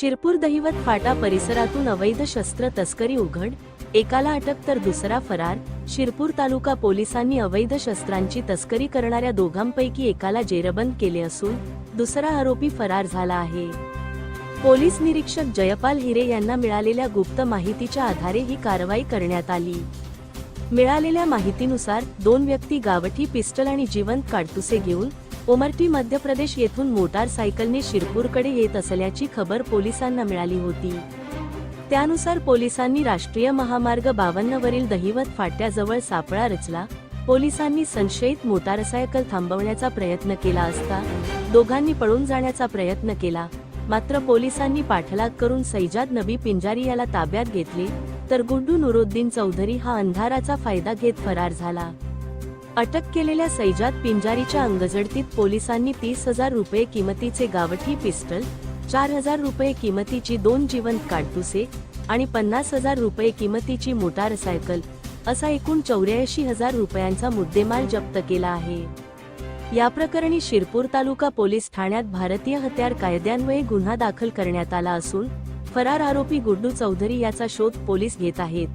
शिरपूर दहिवत फाटा परिसरातून अवैध शस्त्र तस्करी उघड एकाला अटक तर दुसरा फरार शिरपूर तालुका पोलिसांनी अवैध शस्त्रांची तस्करी करणाऱ्या दोघांपैकी एकाला जेरबंद केले असून दुसरा आरोपी फरार झाला आहे. पोलीस निरीक्षक जयपाल हिरे यांना मिळालेल्या गुप्त माहितीच्या आधारे ही कारवाई करण्यात आली. मिळालेल्या माहितीनुसार दोन व्यक्ती गावठी पिस्टल आणि जिवंत काडतुसे घेऊन ओमरटी मध्य प्रदेश येथून मोटारसायकलने शिरपूरकडे येत असल्याची खबर पोलिसांना मिळाली होती. त्यानुसार पोलिसांनी राष्ट्रीय महामार्ग बावन्न वरील दहिवत फाट्याजवळ सापळा रचला. पोलिसांनी संशयित मोटारसायकल थांबवण्याचा प्रयत्न केला असता दोघांनी पळून जाण्याचा प्रयत्न केला. मात्र पोलिसांनी पाठलाग करून सैजाद नबी पिंजारी याला ताब्यात घेतले. तर गुड्डू नुरुद्दीन चौधरी हा अंधाराचा फायदा घेत फरार झाला. अटक केलेल्या सैजाद पिंजारीच्या अंगजडतीत पोलिसांनी तीस हजार रुपये किमतीचे गावठी पिस्टल चार हजार रुपये किमतीची दोन जिवंत काडतुसे आणि पन्नास हजार रुपये किमतीची मोटारसायकल असा एकूण चौऱ्याऐंशी हजार रुपयांचा मुद्देमाल जप्त केला आहे. या प्रकरणी शिरपूर तालुका पोलीस ठाण्यात भारतीय हत्यार कायद्यान्वये गुन्हा दाखल करण्यात आला असून फरार आरोपी गुड्डू चौधरी याचा शोध पोलीस घेत आहेत.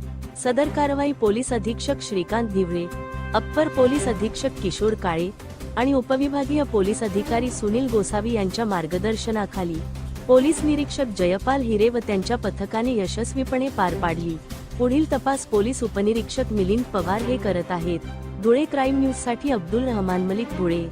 सदर कारवाई पोलीस अधीक्षक श्रीकांत धिवळे अप्पर पोलीस अधीक्षक किशोर काळे आणि उपविभागीय पोलीस अधिकारी सुनील गोसावी यांच्या मार्गदर्शनाखाली पोलीस निरीक्षक जयपाल हिरे व त्यांच्या पथकाने यशस्वीपणे पार पाडली. पुढील तपास पोलीस उपनिरीक्षक मिलिंद पवार हे करत आहेत. धुळे क्राईम न्यूजसाठी अब्दुल रहमान मलिक धुळे.